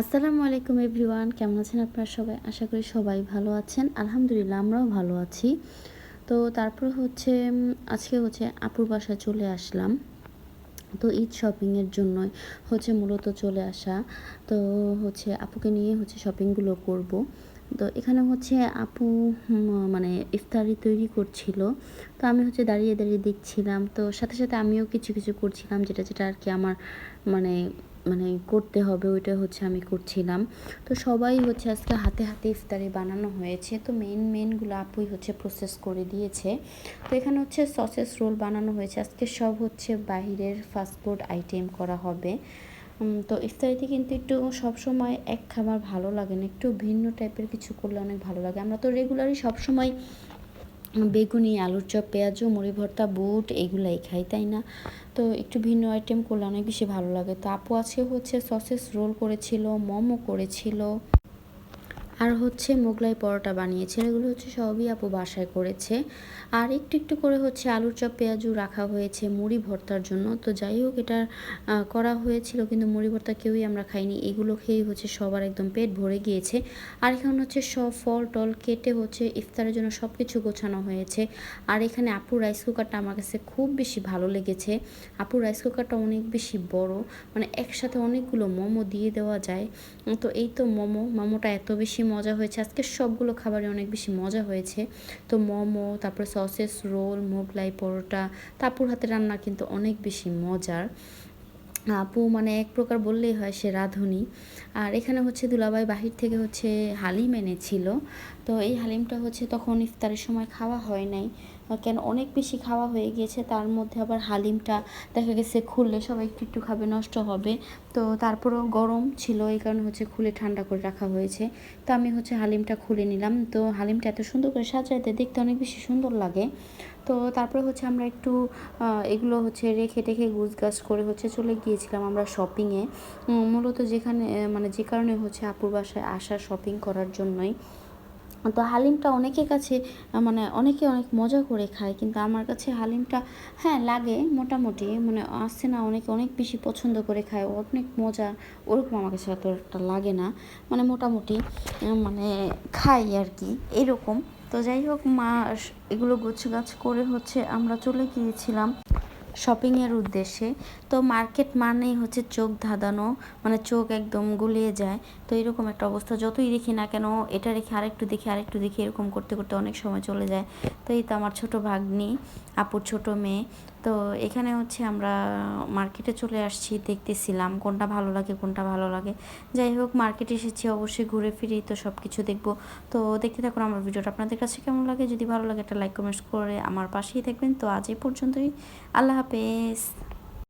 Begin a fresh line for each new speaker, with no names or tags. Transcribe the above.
আসসালামু আলাইকুম এভরিওয়ান, কেমন আছেন আপনারা সবাই? আশা করি সবাই ভালো আছেন। আলহামদুলিল্লাহ, আমরাও ভালো আছি। তো তারপর হচ্ছে আজকে হচ্ছে আপুর বাসায় চলে আসলাম। তো ঈদ শপিংয়ের জন্যই হচ্ছে মূলত চলে আসা। তো হচ্ছে আপুকে নিয়ে হচ্ছে শপিংগুলো করব। তো এখানে হচ্ছে আপু মানে ইফতারি তৈরি করছিল। তো আমি হচ্ছে দাঁড়িয়ে দাঁড়িয়ে দেখছিলাম। তো সাথে সাথে আমিও কিছু কিছু করছিলাম, যেটা যেটা আর কি আমার মানে মানে করতে হবে, ওইটা হচ্ছে আমি করছিলাম। তো সবাই হচ্ছে আজকে হাতে হাতে ইফতারি বানানো হয়েছে। তো মেন মেনগুলো আপুই হচ্ছে প্রসেস করে দিয়েছে। তো এখানে হচ্ছে সসেস রোল বানানো হয়েছে। আজকে সব হচ্ছে বাইরের ফাস্টফুড আইটেম করা হবে। তো ইফতারিতে কিন্তু একটু সবসময় এক খাবার ভালো লাগে না। একটু ভিন্ন টাইপের কিছু করলে অনেক ভালো লাগে। আমরা তো রেগুলারই সবসময় বেগুনি, আলুর চপ, পেঁয়াজু, মুড়ি ভর্তা, বুট, এগুলাই খাই, তাই না? তো একটু ভিন্ন আইটেম করলে অনেক বেশি ভালো লাগে। তো আপু আজকে হচ্ছে সসেস রোল করেছিল, মোমো করেছিল। আর হচ্ছে মোগলাই পরোটা বানিয়েছে। এগুলো হচ্ছে সবই আপু বাসায় করেছে। আর একটু একটু করে হচ্ছে আলুর চপ, পেঁয়াজু রাখা হয়েছে মুড়ি ভর্তার জন্য। তো যাই হোক, এটা করা হয়েছিল কিন্তু মুড়ি ভর্তা কেউই আমরা খাইনি। এগুলো খেয়েই হচ্ছে সবার একদম পেট ভরে গিয়েছে। আর এখানে হচ্ছে সব ফল টল কেটে হচ্ছে ইফতারের জন্য সব কিছু গোছানো হয়েছে। আর এখানে আপুর রাইস কুকারটা আমার কাছে খুব বেশি ভালো লেগেছে। আপুর রাইস কুকারটা অনেক বেশি বড় মানে একসাথে অনেকগুলো মোমো দিয়ে দেওয়া যায়। তো এই তো মোমো, মোমোটা এত বেশি মজা হয়েছে। আজকে সবগুলো খাবারে অনেক বেশি মজা হয়েছে। তো মোমো, তারপরে সসেস, রোল, মোগলাই, পরোটা, তাপুর হাতে রান্না কিন্তু অনেক বেশি মজার। আপু মানে এক প্রকার বললেই হয় সে রাঁধুনি। আর এখানে হচ্ছে দুলাবাই বাহির থেকে হচ্ছে হালিম এনেছিল। তো এই হালিমটা হচ্ছে তখন ইফতারের সময় খাওয়া হয় নাই। কেন অনেক বেশি খাওয়া হয়ে গিয়েছে, তার মধ্যে আবার হালিমটা দেখা গেছে খুললে সবাই একটু একটু খাবে, নষ্ট হবে। তো তারপরেও গরম ছিল, এই কারণে হচ্ছে খুলে ঠান্ডা করে রাখা হয়েছে। তো আমি হচ্ছে হালিমটা খুলে নিলাম। তো হালিমটা এত সুন্দর করে সাজাইতে দেখতে অনেক বেশি সুন্দর লাগে। তো তারপরে হচ্ছে আমরা একটু এগুলো হচ্ছে রেখে টেখে গুছগাছ করে হচ্ছে চলে গিয়েছিলাম আমরা শপিংয়ে মূলত যেখানে মানে যে কারণে হচ্ছে আপুর বাসায় আসা শপিং করার জন্যই। তো হালিমটা অনেকের কাছে মানে অনেকে অনেক মজা করে খায়, কিন্তু আমার কাছে হালিমটা হ্যাঁ লাগে মোটামুটি মানে আসছে না, অনেকে অনেক বেশি পছন্দ করে খায়, অনেক মজা, ওরকম আমার কাছে অত একটা লাগে না মানে মোটামুটি মানে খাই আর কি, এরকম। তো যাই হোক, মা, এগুলো গোছগাছ করে হচ্ছে আমরা চলে গিয়েছিলাম শপিংয়ের উদ্দেশ্যে। তো মার্কেট মানেই হচ্ছে চোখ ধাঁধানো মানে চোখ একদম গুলিয়ে যায়। তো এরকম একটা অবস্থা, যতই দেখি না কেন, এটা রেখে আরেকটু দেখি আরেকটু দেখি, এরকম করতে করতে অনেক সময় চলে যায়। তো এই তো আমার ছোট ভাগ্নি, আপুর ছোট মেয়ে। তো এখানে হচ্ছে আমরা মার্কেটে চলে আসছি, দেখতেছিলাম কোনটা ভালো লাগে, কোনটা ভালো লাগে। যাই হোক মার্কেটে এসেছি, অবশ্যই ঘুরে ফিরে তো সব কিছু দেখব। তো দেখতে থাকুন আমার ভিডিওটা, আপনাদের কাছে কেমন লাগে? যদি ভালো লাগে একটা লাইক কমেন্টস করে আমার পাশেই থাকবেন। তো আজ এই পর্যন্তই। আল্লাহ হাফেজ